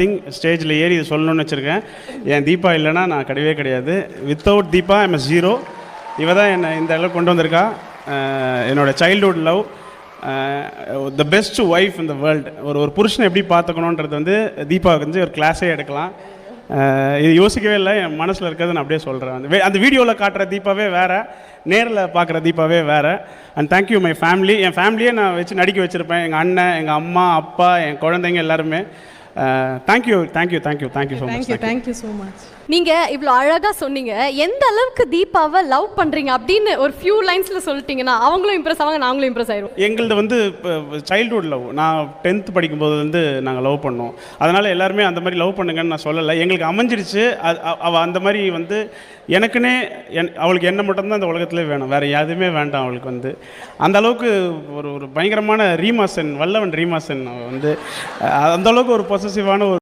Thing ஸ்டேஜில் ஏறி இது சொல்லணும்னு வச்சுருக்கேன். என் தீபா இல்லைன்னா நான் கிடையவே கிடையாது. Without Deepa M S zero இவ தான் என்னை இந்த அளவுக்கு கொண்டு வந்திருக்கா. என்னோடய என்னோட லவ் த பெஸ்ட் ஒய்ஃப் இந்த வேர்ல்டு ஒரு ஒரு புருஷனை எப்படி பார்த்துக்கணுன்றது வந்து தீபாவுக்கு வந்து ஒரு கிளாஸே எடுக்கலாம். இது யோசிக்கவே இல்லை. என் மனசில் இருக்கிறத நான் அப்படியே சொல்கிறேன் அந்த அந்த வீடியோவில் காட்டுற தீபாவே வேறு. நேரில் பார்க்குற தீபாவே வேறு. And thank you my family என் ஃபேமிலியே நான் வச்சு நடிக்க வச்சுருப்பேன். எங்கள் அண்ணன் எங்கள் அம்மா அப்பா என் குழந்தைங்க எல்லாருமே. Thank you thank you thank you thank you so much thank you thank you so much நீங்க இவ்வளோ அழகா சொன்னீங்க. எந்த அளவுக்கு தீபாவை லவ் பண்றீங்க அப்படின்னு ஒரு ஃபியூ லைன்ஸ்ல சொல்லிட்டீங்கன்னா அவங்களும் இம்ப்ரெஸ் ஆவாங்க நாங்களும் இம்ப்ரெஸ் ஆயிரும் எங்களது வந்து சைல்ட்ஹுட் லவ் நான் டென்த் படிக்கும்போது வந்து நாங்கள் லவ் பண்ணோம். அதனால் எல்லாருமே அந்த மாதிரி லவ் பண்ணுங்கன்னு நான் சொல்லலை. எங்களுக்கு அமைஞ்சிருச்சு. அவள் அந்த மாதிரி வந்து எனக்குன்னே என் அவளுக்கு என்ன மட்டும்தான் அந்த உலகத்திலே வேணும். வேறு எதுவுமே வேண்டாம் அவளுக்கு வந்து. அந்த அளவுக்கு ஒரு ஒரு பயங்கரமான ரீமாசன் வல்லவன் ரீமாசன் வந்து அந்த அளவுக்கு ஒரு பொசசிவான ஒரு